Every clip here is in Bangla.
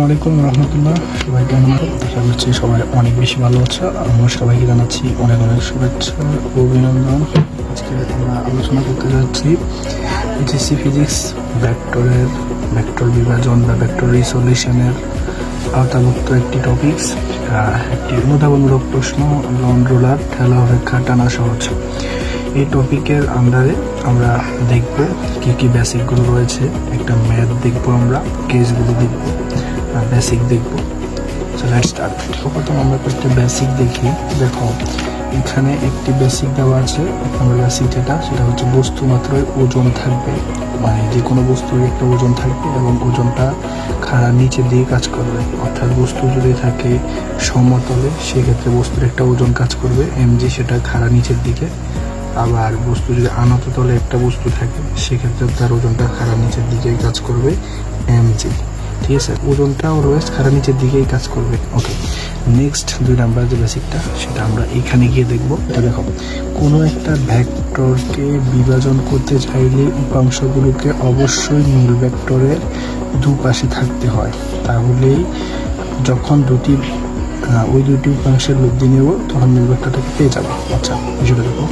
আসসালামু আলাইকুম রহমতুল্লাহ। সবাই কেমন আছো আশা করছি সবাই অনেক বেশি ভালো আছে। আমরা সবাইকে জানাচ্ছি অনেক অনেক শুভেচ্ছা অভিনন্দন। আজকে আমরা আলোচনা করতে যাচ্ছি এইচএসসি ফিজিক্স ভেক্টরের ভেক্টর বিভাজন বা ভেক্টর রিসলিউশনের আওতাভুক্ত একটি টপিকস একটি অনুধাবনমূলক প্রশ্ন লন রোলার ঠেলা অপেক্ষা, টানা সহজ। এই টপিকের আন্ডারে আমরা দেখব কি কি বেসিকগুলো রয়েছে। একটা ম্যাথ দেখব আমরা কেসগুলো দেখব। বেসিক দেখব। সো লেট স্টার্ট প্রথম আমরা একটা বেসিক দেখি। দেখো, এখানে একটি বেসিক দেওয়া আছে এক নম্বর বেসিক যেটা সেটা হচ্ছে বস্তু মাত্রই ওজন থাকবে। মানে যে কোনো বস্তুর একটা ওজন থাকবে এবং ওজনটা খাড়া নিচের দিকে কাজ করবে। অর্থাৎ বস্তু যদি থাকে সমতলে, সেক্ষেত্রে বস্তুর একটা ওজন কাজ করবে। এমজি সেটা খাড়া নিচের দিকে। আবার বস্তু যদি আনত তলে একটা বস্তু থাকে, সেক্ষেত্রে তার ওজনটা খাড়া নিচের দিকেই কাজ করবে এমজি। ঠিক আছে ওজনটাও রয়েছে খাড়া নিচের দিকেই কাজ করবে। ওকে নেক্সট দুই নাম্বার যে বেসিকটা সেটা আমরা এখানে গিয়ে দেখব। এটা দেখো, কোনো একটা ভেক্টরকে বিভাজন করতে চাইলে উপাংশগুলোকে অবশ্যই মূল ভেক্টরের দুপাশে থাকতে হয়। তাহলেই যখন দুটি ওই দুটি উপাংশের লব্ধি নেব, তখন মূল ভেক্টরটাকে পেয়ে যাব। আচ্ছা বিষয়টা দেখো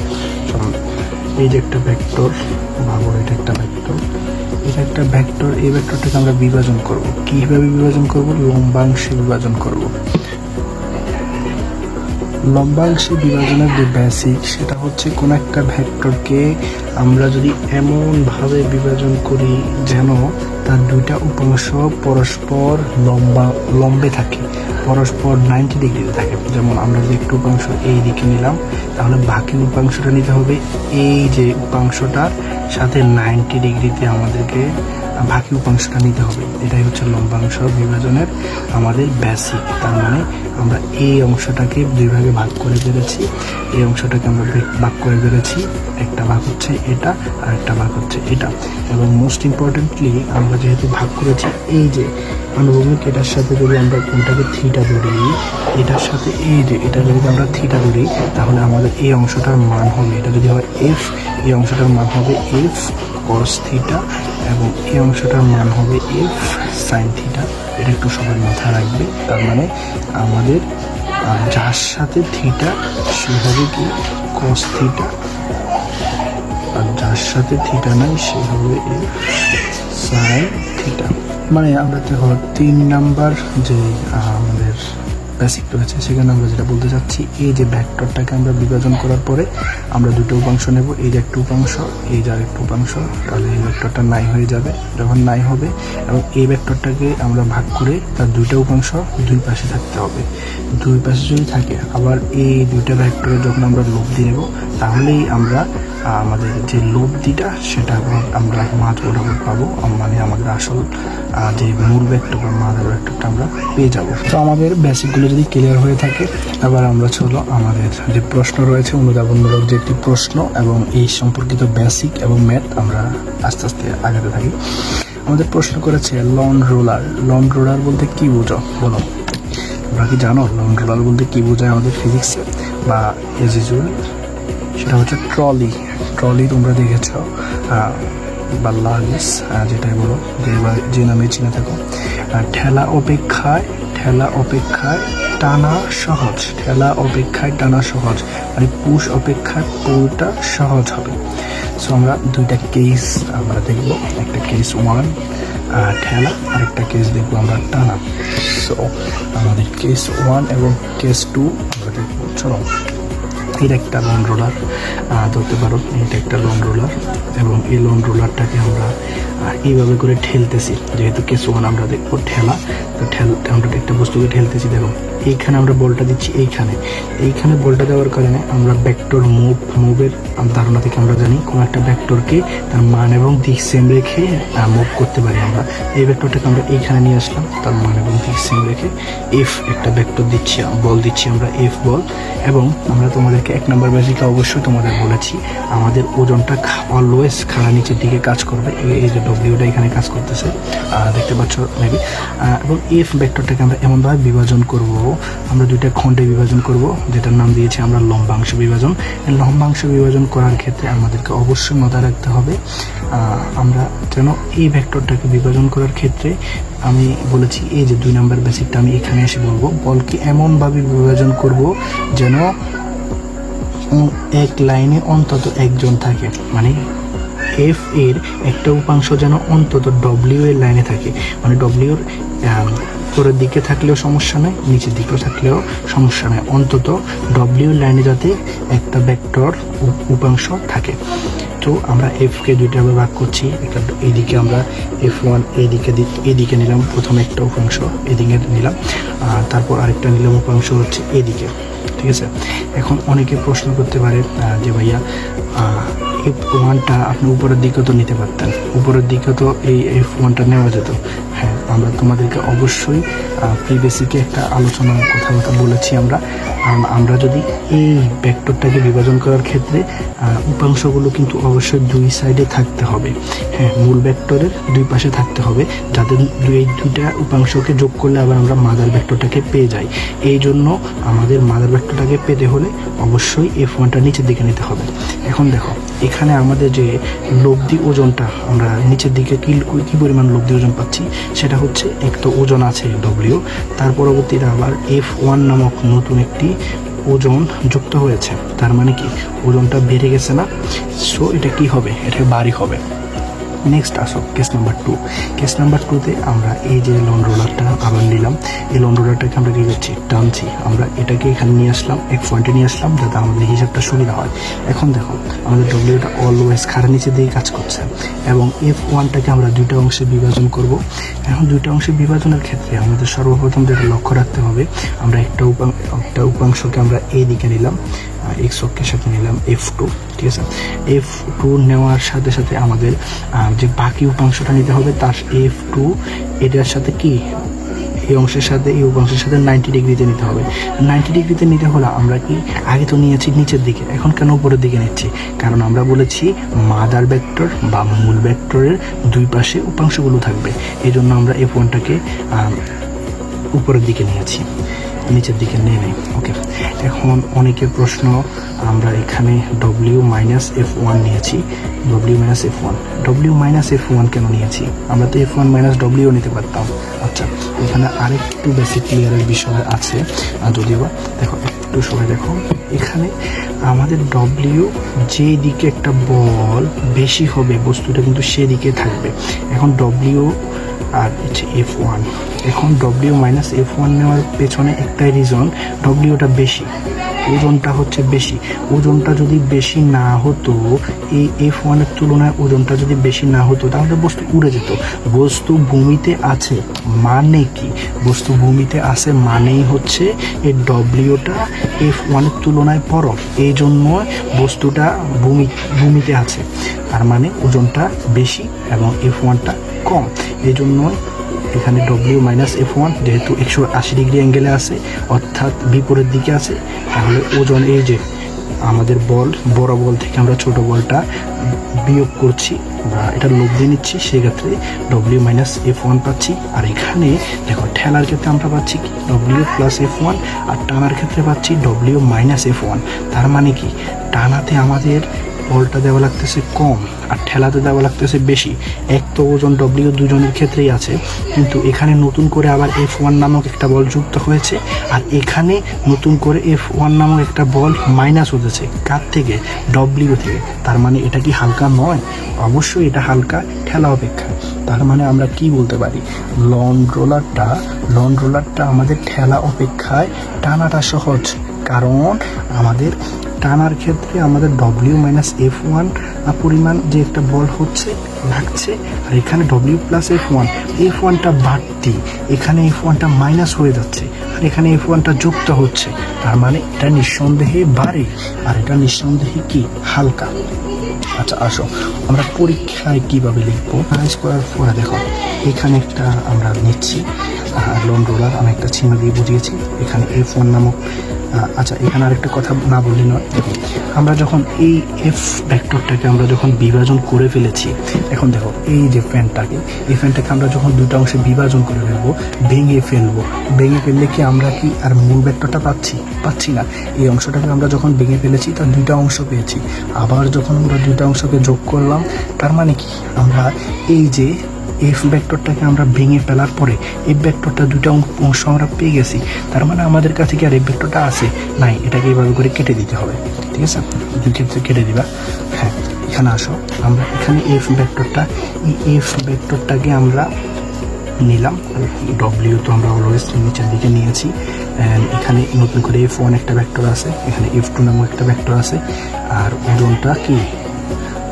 এই যে একটা ভেক্টর ভাবো এটা একটা ভেক্টর একটা ভেক্টর এই ভেক্টরটাকে আমরা বিভাজন করব। কীভাবে বিভাজন করব? লম্বাংশে বিভাজন করব। লম্বাংশে বিভাজনের যে বেসিক সেটা হচ্ছে কোন একটা ভেক্টরকে আমরা যদি এমনভাবে বিভাজন করি যেন তার দুইটা উপাংশ পরস্পর লম্বা, লম্বে থাকে। পরস্পর নাইনটি ডিগ্রিতে থাকে। যেমন আমরা যে একটু উপাংশ এই দিকে নিলাম, তাহলে বাকি উপাংশটা নিতে হবে এই যে উপাংশটার সাথে নাইনটি ডিগ্রিতে আমাদেরকে বাকি উপাংশটা নিতে হবে। এটাই হচ্ছে লম্বাংশ বিভাজনের আমাদের বেসিক তার মানে আমরা এই অংশটাকে দুই ভাগে ভাগ করে ফেলেছি। এই অংশটাকে আমরা ভাগ করে ফেলেছি। একটা ভাগ হচ্ছে এটা আর একটা ভাগ হচ্ছে এটা। এবং মোস্ট ইম্পর্টেন্টলি আমরা যেহেতু ভাগ করেছি, এই যে আনুভূমিক এটার সাথে যদি আমরা কোনটাকে থিটা ধরি, এটার সাথে এই যে, এটা যদি আমরা থিটা ধরি, তাহলে আমাদের এই অংশটার মান হবে, এটা যদি হয় এফ এই অংশটার মান হবে এফ কস থিটা এবং এই অংশটার মান হবে এফ সাইন থিটা এটা একটু সবাই মাথায় রাখবে। তার মানে আমাদের যার সাথে থিটা সে হবে কি? কস থিটা আর যার সাথে থিটা নাই, সে হবে এফ সাইন থিটা মানে আমরা দেখো তিন নাম্বার যে আমাদের বেসিক রয়েছে, সেখানে আমরা যেটা বলতে চাচ্ছি, এই যে ভেক্টরটাকে আমরা বিভাজন করার পরে আমরা দুটো উপাংশ নেব। এই যে একটা উপাংশ, এই যে আরেকটা উপাংশ, তাহলে এই ভেক্টরটা নাই হয়ে যাবে। যখন নাই হবে, এবং এই ভেক্টরটাকে আমরা ভাগ করে তার দুইটা উপাংশ দুই পাশে থাকতে হবে। দুই পাশে যদি থাকে, আবার এই দুইটা ভেক্টরে যখন আমরা লোভ দিয়ে নেব তাহলেই আমরা আমাদের যে লব্ধিটা, সেটা আমরা মাঝ বরাবর পাবো মানে আমাদের আসল যে মূল ভেক্টর বা মাদার ভেক্টরটা আমরা পেয়ে যাব। তো আমাদের বেসিকগুলো যদি ক্লিয়ার হয়ে থাকে, এবার আমরা চলো আমাদের যে প্রশ্ন রয়েছে, অনুধাবনমূলক যে একটি প্রশ্ন এবং এই সম্পর্কিত বেসিক এবং ম্যাথ আমরা আস্তে আস্তে আগাতে থাকি। আমাদের প্রশ্ন করেছে লন রোলার লন রোলার বলতে কি বুঝো? বলো। তোমরা কি জানো লন রোলার বলতে কি বোঝায় আমাদের ফিজিক্সে বা এজ সেটা হচ্ছে ট্রলি ট্রলি তোমরা দেখেছ বা লাগেজ যেটাই বলো, যে যে নামে চিনে থাকো। ঠেলা অপেক্ষায় ঠেলা অপেক্ষায় টানা সহজ, ঠেলা অপেক্ষায় টানা সহজ মানে পুশ অপেক্ষায় পুলটা সহজ হবে। সো আমরা দুইটা কেস আমরা দেখব, একটা কেস ওয়ান ঠেলা, আর একটা কেস দেখব আমরা টানা। সো আমাদের কেস ওয়ান এবং কেস টু আমরা দেখব। চলো। এটা একটা লন রোলার ধরতে পারো এটা একটা লন রোলার এবং এই লন রোলারটাকে আমরা আহ, এইভাবে করে ঠেলতেছি। যেহেতু ওয়ান আমরা দেখব ঠেলা তো ঠেল আমরা একটা বস্তুকে ঠেলতেছি দেখো। এইখানে আমরা বলটা দিচ্ছি এইখানে। এইখানে বলটা দেওয়ার কারণে আমরা ভেক্টর মুভ মুভের ধারণা থেকে আমরা জানি কোনো একটা ভেক্টরকে তার মান এবং দিক সেম রেখে মুভ করতে পারি আমরা। এই ভেক্টরটাকে আমরা এইখানে নিয়ে আসলাম তার মান এবং দিক সেম রেখে এফ একটা ভেক্টর দিচ্ছি বল দিচ্ছি আমরা এফ বল। এবং আমরা তোমাদেরকে এক নম্বর বেসিকে অবশ্যই তোমাদের বলেছি আমাদের ওজনটা অলওয়েজ খাড়া নিচের দিকে কাজ করবে। এই যে ডব্লিউটা এখানে কাজ করতেছে দেখতে পাচ্ছ মেবি এবং এফ ভেক্টরটাকে আমরা এমনভাবে বিভাজন করব, আমরা দুইটা খণ্ডে বিভাজন করব, যেটার নাম দিয়েছি আমরা লম্বাংশ বিভাজন। লম্বাংশ বিভাজন করার ক্ষেত্রে আমাদেরকে অবশ্যই মাথায় রাখতে হবে আমরা যেন এই ভেক্টরটাকে বিভাজন করার ক্ষেত্রে আমি বলেছি এই যে দুই নাম্বার বেসিকটা আমি এখানে এসে বলব, বলকে এমনভাবে বিভাজন করব যেন এক লাইনে অন্তত একজন থাকে মানে এফ এর একটা উপাংশ যেন অন্তত ডব্লিউ এর লাইনে থাকে। মানে ডব্লিউ এর উপরের দিকে থাকলেও সমস্যা নেই, নিচের দিকেও থাকলেও সমস্যা নেই। অন্তত ডব্লিউ লাইনে যাতে একটা ভেক্টর উপাংশ থাকে। তো আমরা এফ কে দুইটা ভাবে ভাগ করছি। একটা এইদিকে আমরা এফ ওয়ান এইদিকে দি- এইদিকে নিলাম। প্রথমে একটা উপাংশ এদিকে নিলাম। আর তারপর আরেকটা নিলাম উপাংশ হচ্ছে এদিকে। ঠিক আছে? এখন অনেকে প্রশ্ন করতে পারে যে ভাইয়া এফ ওয়ানটা আপনি উপরের দিকেও তো নিতে পারতেন। উপরের দিকে তো এই এফ ওয়ানটা নেওয়া যেত। হ্যাঁ আমরা তোমাদেরকে অবশ্যই প্রি বেসিকে একটা আলোচনা কথা কথা বলেছি আমরা। আমরা যদি এই ব্যাক্টরটাকে বিভাজন করার ক্ষেত্রে উপাংশগুলো কিন্তু অবশ্যই দুই সাইডে থাকতে হবে। হ্যাঁ মূল ব্যাক্টরের দুই পাশে থাকতে হবে, যাতে দুই এই দুইটা উপাংশকে যোগ করলে আবার আমরা মাদার ভেক্টরটাকে পেয়ে যাই। এই জন্য আমাদের মাদার ভেক্টরটাকে পেতে হলে অবশ্যই এফ ওয়ানটা নিচের দিকে নিতে হবে। এখন দেখো, এখানে আমাদের যে লব্ধি ওজনটা, আমরা নিচের দিকে কি কি পরিমাণ লব্ধি ওজন পাচ্ছি, সেটা হচ্ছে এক তো ওজন আছে ডব্লিউ তার পরবর্তীতে আবার এফ ওয়ান নামক নতুন একটি ওজন যুক্ত হয়েছে। তার মানে কি, ওজনটা বেড়ে গেছে না? সো এটা কি হবে? এটা বাড়ি হবে। নেক্সট আসো case number two case number টুতে আমরা এই যে লোন রোলারটা আবার নিলাম। এই লোন রোলারটাকে আমরা কী করছি? টানছি। আমরা এটাকে এখানে নিয়ে আসলাম, এক পয়েন্টে নিয়ে আসলাম, যাতে আমাদের হিসাবটা সুবিধা হয়। এখন দেখো, আমাদের ডব্লিউটা অলওয়েজ খাড়া নিচে দিয়ে কাজ করছে। এবং এফ ওয়ানটাকে আমরা দুইটা অংশে বিভাজন করব। এখন দুইটা অংশে বিভাজনের ক্ষেত্রে আমাদের সর্বপ্রথম যেটা লক্ষ্য রাখতে হবে, আমরা একটা উপাং একটা উপাংশকে আমরা এই দিকে নিলাম। এক্স অক্ষের সাথে নিলাম এফ টু ঠিক আছে? এফ টু নেওয়ার সাথে সাথে আমাদের যে বাকি উপাংশটা নিতে হবে তার এফ টু এটার সাথে কি? এই অংশের সাথে, এই উপাংশের সাথে নাইনটি ডিগ্রিতে নিতে হবে। নাইনটি ডিগ্রিতে নিতে হলে আমরা কি? আগে তো নিয়েছি নিচের দিকে, এখন কেন উপরের দিকে নিচ্ছি? কারণ আমরা বলেছি মাদার ভেক্টর বা মূল ভেক্টরের দুই পাশে উপাংশগুলো থাকবে। এই জন্য আমরা এফ ওয়ানটাকে উপরের দিকে নিয়েছি নিচের দিকে নেই ওকে এখন অনেকের প্রশ্ন, আমরা এখানে ডব্লিউ মাইনাস এফ ওয়ান নিয়েছি। W minus F one W minus F one কেন নিয়েছি? আমরা তো এফ ওয়ান মাইনাস ডব্লিউ নিতে পারতাম। আচ্ছা এখানে আরেকটু বেসিক ক্লিয়ারের বিষয় আছে। যদিও বা, দেখো, একটু সবাই দেখো। এখানে আমাদের ডব্লিউ যে দিকে একটা বল বেশি হবে, বস্তুটা কিন্তু সেদিকে থাকবে। এখন ডব্লিউ আর হচ্ছে এফ ওয়ান এখন ডব্লিউ মাইনাস এফ ওয়ান নেওয়ার পেছনে একটাই রিজন ডব্লিউটা বেশি। ওজনটা হচ্ছে বেশি। ওজনটা যদি বেশি না হতো, এই এফ ওয়ানের তুলনায় ওজনটা যদি বেশি না হতো, তাহলে বস্তু উড়ে যেত। বস্তু ভূমিতে আছে মানে কি? বস্তু ভূমিতে আছে মানেই হচ্ছে এই ডব্লিউটা এফ ওয়ানের তুলনায় বড় এই জন্য বস্তুটা ভূমি, ভূমিতে আছে। তার মানে ওজনটা বেশি এবং এফ ওয়ানটা কম। এই জন্যই এখানে ডব্লিউ মাইনাস এফ ওয়ান যেহেতু একশো আশি ডিগ্রি অ্যাঙ্গেলে আছে, অর্থাৎ বিপরীত দিকে আছে, তাহলে ওজন এই যে আমাদের বল, বড় বল থেকে আমরা ছোট বলটা বিয়োগ করছি, বা এটা লোভ দিয়ে নিচ্ছি, সেক্ষেত্রে ডব্লিউ মাইনাস এফ ওয়ান পাচ্ছি। আর এখানে দেখো, ঠেলার ক্ষেত্রে আমরা পাচ্ছি কি? ডব্লিউ প্লাস এফ ওয়ান আর টানার ক্ষেত্রে পাচ্ছি ডব্লিউ মাইনাস এফ ওয়ান তার মানে কি? টানাতে আমাদের বলটা দেওয়া লাগতেছে কম আর ঠেলাতে দেওয়া লাগতেছে বেশি। এক তো ওজন ডব্লিউ দুজনের ক্ষেত্রেই আছে, কিন্তু এখানে নতুন করে আবার এফ ওয়ান নামক একটা বল যুক্ত হয়েছে আর এখানে নতুন করে এফ ওয়ান নামক একটা বল মাইনাস হতেছে। কার থেকে? ডব্লিউ থেকে। তার মানে এটা কি হালকা নয়? অবশ্যই এটা হালকা ঠেলা অপেক্ষা। তার মানে আমরা কি বলতে পারি? লন রোলারটা লন রোলারটা আমাদের ঠেলা অপেক্ষায় টানাটা সহজ, কারণ আমাদের টানার ক্ষেত্রে আমাদের ডব্লিউ মাইনাস এফ ওয়ান পরিমাণ যে একটা বল হচ্ছে, লাগছে, আর এখানে W plus F one F ওয়ানটা বাড়তি, এখানে এফ ওয়ানটা মাইনাস হয়ে যাচ্ছে, আর এখানে এফ ওয়ানটা যুক্ত হচ্ছে, তার মানে এটা নিঃসন্দেহে বাড়ে, আর এটা নিঃসন্দেহে কি? হালকা। আচ্ছা আসো, আমরা পরীক্ষায় কীভাবে লিখব? অ্যানালাইজ করার পরে দেখো, এখানে একটা আমরা নিচ্ছি লোন রোলার আমি একটা চিহ্ন দিয়ে বুঝিয়েছি, এখানে এফ ওয়ান নামক আচ্ছা এখানে আরেকটা কথা না বললে নয়। দেখো আমরা যখন এই এফ ভেক্টরটাকে আমরা যখন বিভাজন করে ফেলেছি, এখন দেখো, এই যে ফ্যানটাকে এই ফ্যানটাকে আমরা যখন দুটো অংশে বিভাজন করে ফেলব, ভেঙে ফেলব, ভেঙে ফেললে কি আমরা কি আর মূল ভেক্টরটা পাচ্ছি? পাচ্ছি না। এই অংশটাকে আমরা যখন ভেঙে ফেলেছি, তার দুইটা অংশ পেয়েছি। আবার যখন আমরা দুইটা অংশকে যোগ করলাম, তার মানে কি? আমরা এই যে এফ ভেক্টরটাকে আমরা ভেঙে ফেলার পরে এফ ভেক্টরটা অং- অংশ আমরা পেয়ে গেছি। তার মানে আমাদের কাছে কি আর এফ ভেক্টরটা আছে? নাই, এটাকে এইভাবে করে কেটে দিতে হবে। ঠিক আছে? দুই ক্ষেত্রে কেটে দিবা। হ্যাঁ এখানে আসো। আমরা এখানে এফ ভেক্টরটা এই এফ ভেক্টরটাকে আমরা নিলাম। ডব্লিউ তো আমরা অলওয়েজ নিচের দিকে নিয়েছি। এখানে নতুন করে এফ ওয়ান একটা ভেক্টর আছে। এখানে এফ টু নামক একটা ভেক্টর আছে। আর ওজনটা কি?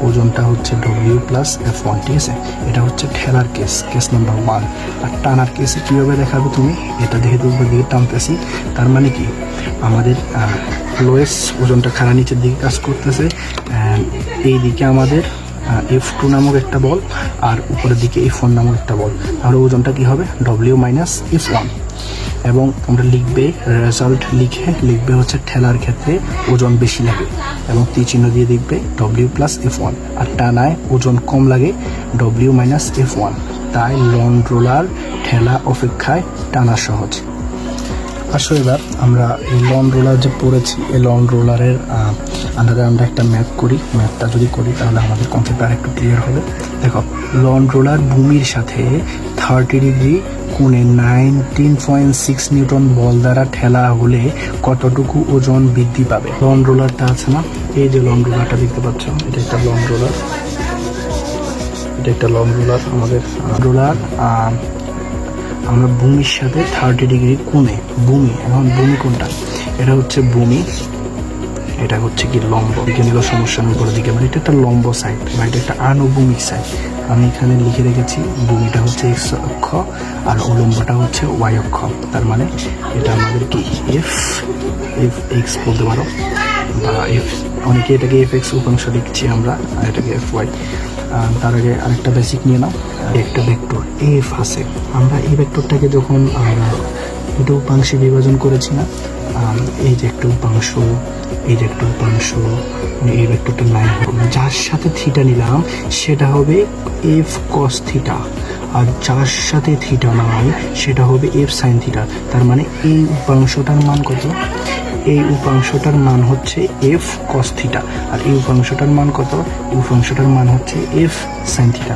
ওজনটা হচ্ছে ডব্লিউ প্লাস এফ ওয়ান ঠিক আছে? এটা হচ্ছে ঠেলার কেস কেস নাম্বার ওয়ান আর টানার কেসে কীভাবে দেখাবে তুমি? এটা দেখে উপর দিকে টানতেছি। তার মানে কি? আমাদের লোয়েস ওজনটা খাড়া নিচের দিকে কাজ করতেছে এই দিকে আমাদের এফ টু নামক একটা বল, আর উপরের দিকে এফ ওয়ান নামক একটা বল। তাহলে ওজনটা কী হবে? ডব্লিউ মাইনাস এফ ওয়ান এবং তোমরা লিখবে রেজাল্ট লিখে লিখবে হচ্ছে ঠেলার ক্ষেত্রে ওজন বেশি লাগে এবং তি চিহ্ন দিয়ে লিখবে ডব্লিউ প্লাস এফ ওয়ান আর টানায় ওজন কম লাগে ডব্লিউ মাইনাস এফ ওয়ান তাই লন রোলার ঠেলা অপেক্ষায় টানা সহজ। আসো এবার আমরা এই লন রোলার যে পড়েছি এই লন রোলারের আন্ডারে আমরা একটা ম্যাপ করি। ম্যাপটা যদি করি, তাহলে আমাদের কনসেপ্ট আর একটু ক্লিয়ার হবে। দেখো লন রোলার ভূমির সাথে থার্টি ডিগ্রি কোণে নাইনটিন পয়েন্ট সিক্স নিউটন বল দ্বারা ঠেলা হলে কতটুকু ওজন বৃদ্ধি পাবে? লন রোলারটা আছে না? এই যে লন রোলারটা দেখতে পাচ্ছ, এটা একটা লন রোলার এটা একটা লং রোলার আমাদের রোলার আমরা ভূমির সাথে থার্টি ডিগ্রি কোণে, ভূমি, এখন ভূমি কোনটা? এটা হচ্ছে ভূমি, এটা হচ্ছে কি লম্ব? বিজ্ঞানীয় সমস্যার উপর দিকে মানে এটা একটা লম্ব সাইড বা এটা একটা আনুভূমিক সাইড আমি এখানে লিখে রেখেছি, ভূমিটা হচ্ছে এক্স অক্ষ, আর উলম্বটা হচ্ছে ওয়াই অক্ষ। তার মানে এটা আমাদের কি? এফ এফ এক্স বলতে পারো, বা এফ অনেকে এটাকে এফ এক্স উপাংশ লিখছি আমরা, আর এটাকে এফ ওয়াই তার আগে আরেকটা বেসিক নিয়ে নাও। একটা ভেক্টর এফ আছে। আমরা এই ভেক্টরটাকে যখন দুটো উপাংশে বিভাজন করেছি না এই যে একটা উপাংশ, এই যে একটা উপাংশ মানে এই ভেক্টরটা নাই হবে যার সাথে থিটা নিলাম, সেটা হবে এফ কস থিটা আর যার সাথে থিটা নাই, সেটা হবে এফ সাইন থিটা তার মানে এই উপাংশটার মান কত? এই উপাংশটার মান হচ্ছে এফ কস থিটা আর এই উপাংশটার মান কত? এই উপাংশটার মান হচ্ছে এফ সাইন থিটা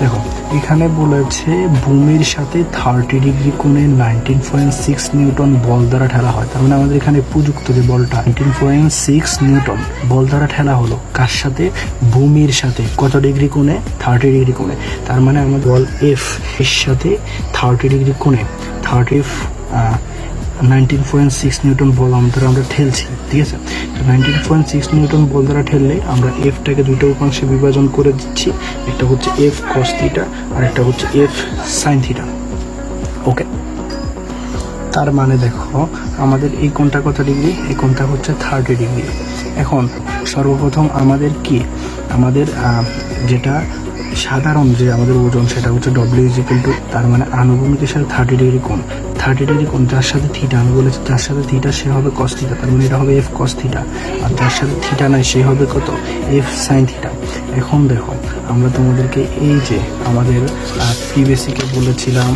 দেখো, এখানে বলেছে ভূমির সাথে থার্টি ডিগ্রি কোণে নাইনটিন পয়েন্ট সিক্স নিউটন বল দ্বারা ঠেলা হয়। তার মানে আমাদের এখানে প্রযুক্ত যে বলটা নাইনটিন পয়েন্ট সিক্স নিউটন বল দ্বারা ঠেলা হলো। কার সাথে? ভূমির সাথে। কত ডিগ্রি কোণে? থার্টি ডিগ্রি কোণে। তার মানে আমাদের বল এফ এর সাথে থার্টি ডিগ্রি কোণে। Thirty nineteen point six newton বল আমাদের আমরা ঠেলছি, ঠিক আছে? তো নাইনটিন পয়েন্ট সিক্স নিউটন বল দ্বারা ঠেললে আমরা এফটাকে দুইটা উপাংশে বিভাজন করে দিচ্ছি, একটা হচ্ছে এফ কস থিটা আর একটা হচ্ছে এফ সাইন থিটা ওকে তার মানে দেখো, আমাদের এই কোনটা কত ডিগ্রি? এই কোনটা হচ্ছে থার্টি ডিগ্রি। এখন সর্বপ্রথম আমাদের কি? আমাদের যেটা সাধারণ যে আমাদের ওজন, সেটা হচ্ছে ডব্লিউ ইজিক্যাল টু তার মানে আনুভূমিকের সাথে থার্টি ডিগ্রি কোণ। থার্টি ডিগ্রি কোণ যার সাথে থিটা আমি বলেছি যার সাথে থিটা সে হবে কস থিটা তার মানে এটা হবে এফ কস থিটা আর যার সাথে থিটা নাই, সে হবে কত? এফ সাইন থিটা এখন দেখো, আমরা তোমাদেরকে এই যে আমাদের প্রিভিয়াসিকে বলেছিলাম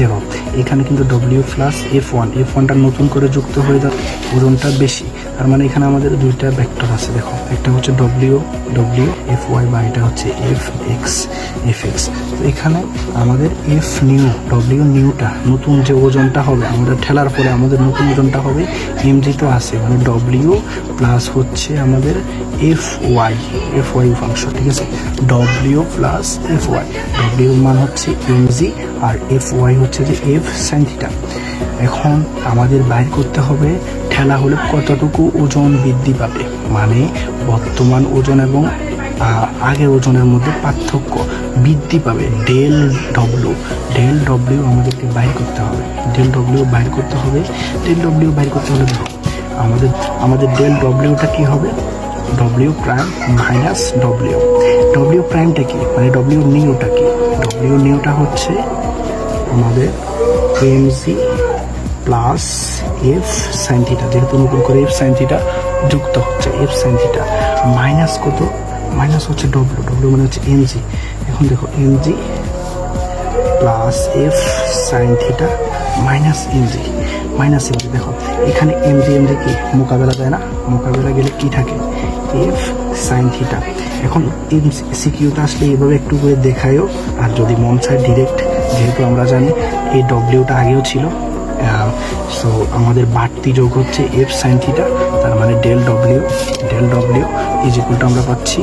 দেখো, এখানে কিন্তু W plus F one F ওয়ানটা নতুন করে যুক্ত হয়ে যাবে। ওজনটা বেশি। তার মানে এখানে আমাদের দুইটা ভেক্টর আছে, দেখো। একটা হচ্ছে ডব্লিউ ডব্লিউ এফ ওয়াই বা এটা হচ্ছে এফ এক্স এফ এক্স তো এখানে আমাদের এফ নিউ ডব্লিউ নিউটা নতুন যে ওজনটা হবে, আমাদের ঠেলার পরে আমাদের নতুন ওজনটা হবে এমজি তো আছে। মানে ডব্লিউ প্লাস হচ্ছে আমাদের F Y F Y function ঠিক আছে? W plus F Y W মান হচ্ছে এম জি আর এফ ওয়াই হচ্ছে যে এফ সাইন থিটা এখন আমাদের বাইর করতে হবে। ঠেলা হলে কতটুকু ওজন বৃদ্ধি পাবে? মানে বর্তমান ওজন এবং আগের ওজনের মধ্যে পার্থক্য বৃদ্ধি পাবে। ডেল ডব্লিউ ডেল ডব্লিউ আমাদেরকে বাইর করতে হবে। ডেল ডব্লিউ বাইর করতে হবে। ডেল ডব্লিউ বাইর করতে হলে আমাদের আমাদের ডেল ডব্লিউটা কী হবে? W prime minus W W প্রাইমটা কি? মানে ডব্লিউ নিউটা কি? ডব্লিউ নিউটা হচ্ছে আমাদের M G plus F sine theta যেহেতু নতুন করে এফ সাইন থিটা যুক্ত হচ্ছে এফ সাইন থিটা মাইনাস কত? মাইনাস হচ্ছে ডব্লিউ ডব্লিউ মানে হচ্ছে এমজি এখন দেখো M G plus F sine theta minus M G minus M G দেখো, এখানে এমজি এমজি কি? মোকাবেলা যায় না। মোকাবেলা গেলে কি থাকে? এফ সাইন থিটা এখন সিকিউটা আসলে এইভাবে একটু করে দেখায়ও, আর যদি মন চায় ডিরেক্ট যেহেতু আমরা জানি, এই ডব্লিউটা আগেও ছিল সো আমাদের বাড়তি যোগ হচ্ছে এফ সাইন থিটা তার মানে del W del W is equal আমরা পাচ্ছি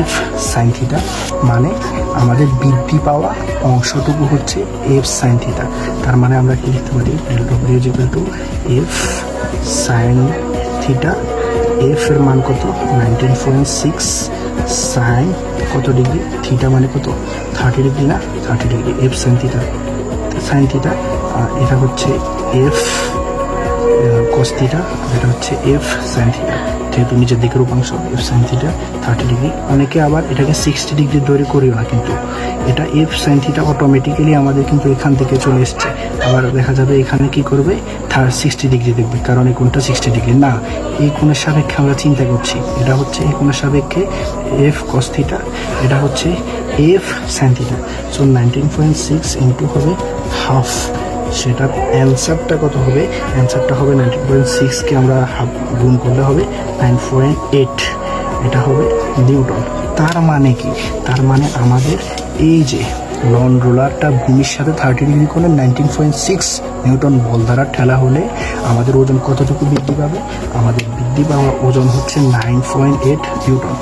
এফ সাইন থিটা মানে আমাদের বৃদ্ধি পাওয়া অংশটুকু হচ্ছে এফ সাইন থিটা তার মানে আমরা কি লিখতে পারি? Del W is equal to F sine theta F এর মান কত? নাইনটিন পয়েন্ট সিক্স সাইন কত ডিগ্রি থিটা মানে কত? থার্টি ডিগ্রি না? Thirty degree F sine theta sine theta এটা হচ্ছে এফ কস থিটা এটা হচ্ছে এফ সাইন থিটা যেহেতু নিচের দিকের উপাংশ F sine theta thirty degree অনেকে আবার এটাকে সিক্সটি ডিগ্রি তৈরি করিও না, কিন্তু এটা এফ সাইন থিটা অটোমেটিক্যালি আমাদের কিন্তু এখান থেকে চলে এসছে। আবার দেখা যাবে এখানে কি করবে? থার্ড সিক্সটি ডিগ্রি দেখবে, কারণ এই কোণটা সিক্সটি ডিগ্রি না, এই কোণের সাপেক্ষে আমরা চিন্তা করছি। এটা হচ্ছে এই কোণের সাপেক্ষে এফ কস থিটা এটা হচ্ছে F sine theta so nineteen point six into হবে হাফ সেটার অ্যান্সারটা কত হবে? অ্যান্সারটা হবে নাইনটিন পয়েন্ট সিক্সকে আমরা হাফ গুণ করলে হবে নাইন পয়েন্ট এইট এটা হবে নিউটন। তার মানে কি? তার মানে আমাদের এই যে লন রোলারটা ভূমির সাথে থার্টি ডিগ্রি করলে নাইনটিন পয়েন্ট সিক্স নিউটন বল দ্বারা ঠেলা হলে আমাদের ওজন কতটুকু বৃদ্ধি পাবে? আমাদের বৃদ্ধি পাওয়া ওজন হচ্ছে nine point eight newton.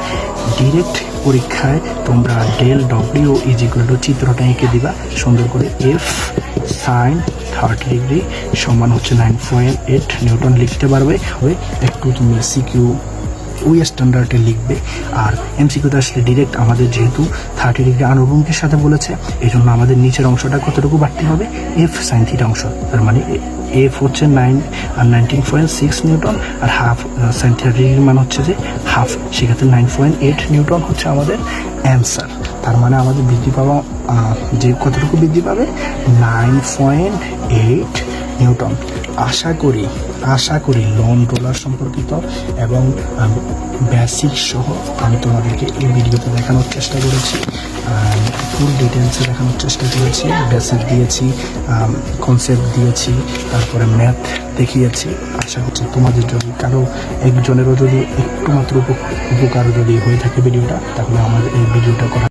Direct পরীক্ষায় তোমরা del W is equal to চিত্রটা এঁকে দিবা। সুন্দর করে এফ সাইন থার্টি ডিগ্রি সমান হচ্ছে নাইন পয়েন্ট এইট নিউটন লিখতে পারবে ওই একটু তুমি সিকিউ ওই স্ট্যান্ডার্ডে লিখবে। আর এমসিকিউতে আসলে ডিরেক্ট আমাদের যেহেতু থার্টি ডিগ্রি আনুভূমিকের সাথে বলেছে এই জন্য আমাদের নিচের অংশটা কতটুকু বাড়তে হবে? এফ সাইন থিটা অংশ, তার মানে এফ হচ্ছে নাইন আর নাইনটিন পয়েন্ট সিক্স নিউটন, আর হাফ সাইন থিটা ডিগ্রির মান হচ্ছে যে হাফ সেক্ষেত্রে নাইন পয়েন্ট এইট নিউটন হচ্ছে আমাদের অ্যান্সার তার মানে আমাদের বৃদ্ধি পাওয়া যে কতটুকু বৃদ্ধি পাবে? নাইন পয়েন্ট এইট নিউটন আশা করি আশা করি লোন রোলার সম্পর্কিত এবং বেসিক সহ আমি তোমাদেরকে এই ভিডিওতে দেখানোর চেষ্টা করেছি ফুল ডিটেলসে দেখানোর চেষ্টা করেছি বেসিক দিয়েছি কনসেপ্ট দিয়েছি, তারপরে ম্যাথ দেখিয়েছি। আশা করছি তোমাদের যদি কারও একজনেরও যদি একটু মাত্র উপকার যদি হয়ে থাকে ভিডিওটা তাহলে আমার এই ভিডিওটা করা